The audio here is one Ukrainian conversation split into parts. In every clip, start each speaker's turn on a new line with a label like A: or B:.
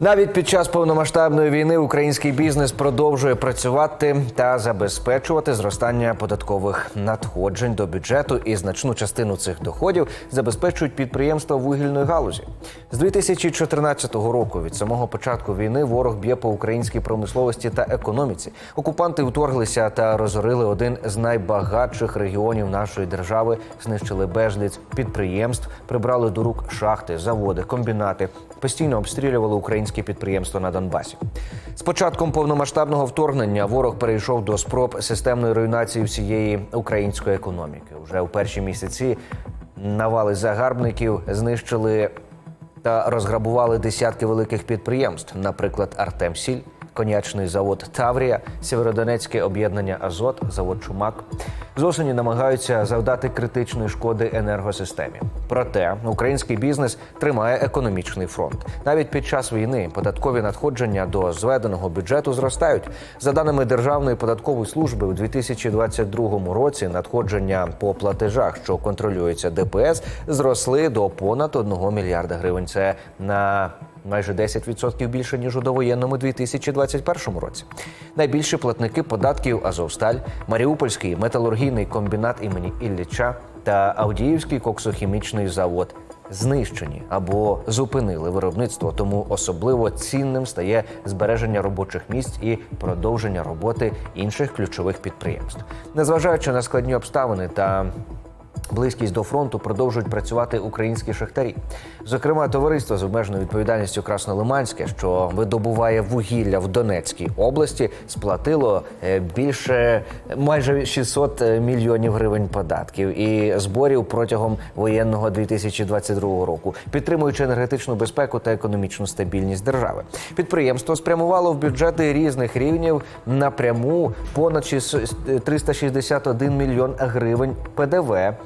A: Навіть під час повномасштабної війни український бізнес продовжує працювати та забезпечувати зростання податкових надходжень до бюджету, і значну частину цих доходів забезпечують підприємства вугільної галузі. З 2014 року, від самого початку війни, ворог б'є по українській промисловості та економіці. Окупанти вторглися та розорили один з найбагатших регіонів нашої держави, знищили безліч підприємств, прибрали до рук шахти, заводи, комбінати, постійно обстрілювали українські підприємства на Донбасі. З початком повномасштабного вторгнення ворог перейшов до спроб системної руйнації всієї української економіки. Уже у перші місяці навали загарбників знищили та розграбували десятки великих підприємств, наприклад, Артемсіль, конячний завод Таврія, Сєвєродонецьке об'єднання Азот, завод Чумак. З осені намагаються завдати критичної шкоди енергосистемі. Проте український бізнес тримає економічний фронт. Навіть під час війни податкові надходження до зведеного бюджету зростають. За даними Державної податкової служби, у 2022 році надходження по платежах, що контролюються ДПС, зросли до понад 1 мільярда гривень. Це на майже 10% більше ніж у довоєнному 2021 році. Найбільші платники податків Азовсталь, Маріупольський металургійний комбінат імені Ілліча та Авдіївський коксохімічний завод. Знищені або зупинили виробництво, тому особливо цінним стає збереження робочих місць і продовження роботи інших ключових підприємств, незважаючи на складні обставини та Близькість до фронту продовжують працювати українські шахтарі. Зокрема, товариство з обмеженою відповідальністю Краснолиманське, що видобуває вугілля в Донецькій області, сплатило е, більше майже 600 мільйонів гривень податків і зборів протягом воєнного 2022 року, підтримуючи енергетичну безпеку та економічну стабільність держави. Підприємство спрямувало в бюджети різних рівнів напряму понад 600 361 мільйон гривень ПДВ е,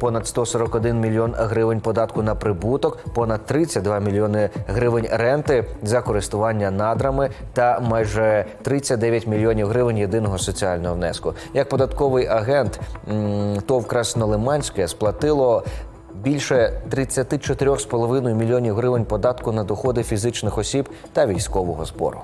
A: понад 141 мільйон гривень податку на прибуток, понад 32 мільйони гривень ренти за користування надрами та майже 39 мільйонів гривень єдиного соціального внеску. Як податковий агент ТОВ Краснолиманське сплатило. Більше 34,5 мільйонів гривень податку на доходи фізичних осіб та військового збору.